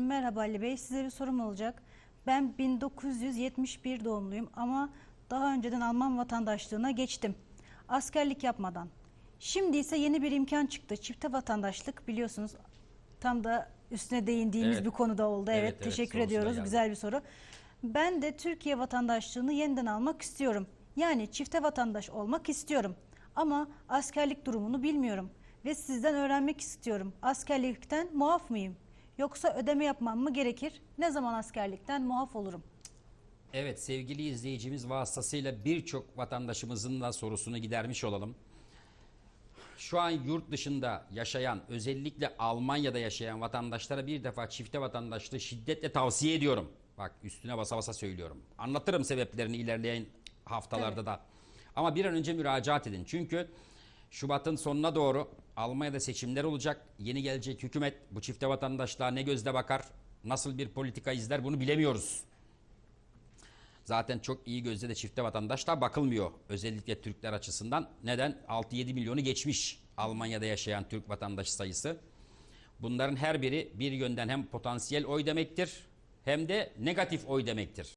Merhaba Ali Bey, size bir sorum olacak. Ben 1971 doğumluyum ama daha önceden Alman vatandaşlığına geçtim. Askerlik yapmadan. Şimdi ise yeni bir imkan çıktı. Çifte vatandaşlık biliyorsunuz tam da üstüne değindiğimiz Evet. bir konuda oldu. Evet, Evet, evet, teşekkür sorusu da ediyoruz. geldi. Güzel bir soru. Ben de Türkiye vatandaşlığını yeniden almak istiyorum. Yani çifte vatandaş olmak istiyorum. Ama askerlik durumunu bilmiyorum ve sizden öğrenmek istiyorum. Askerlikten muaf mıyım? Yoksa ödeme yapmam mı gerekir? Ne zaman askerlikten muaf olurum? Evet sevgili izleyicimiz vasıtasıyla birçok vatandaşımızın da sorusunu gidermiş olalım. Şu an yurt dışında yaşayan özellikle Almanya'da yaşayan vatandaşlara bir defa çifte vatandaşlığı şiddetle tavsiye ediyorum. Bak üstüne basa basa söylüyorum. Anlatırım sebeplerini ilerleyen haftalarda da. Ama bir an önce müracaat edin. Çünkü Şubat'ın sonuna doğru Almanya'da seçimler olacak. Yeni gelecek hükümet bu çifte vatandaşlığa ne gözle bakar, nasıl bir politika izler bunu bilemiyoruz. Zaten çok iyi gözle de çifte vatandaşlığa bakılmıyor. Özellikle Türkler açısından. Neden? 6-7 milyonu geçmiş Almanya'da yaşayan Türk vatandaş sayısı. Bunların her biri bir yönden hem potansiyel oy demektir hem de negatif oy demektir.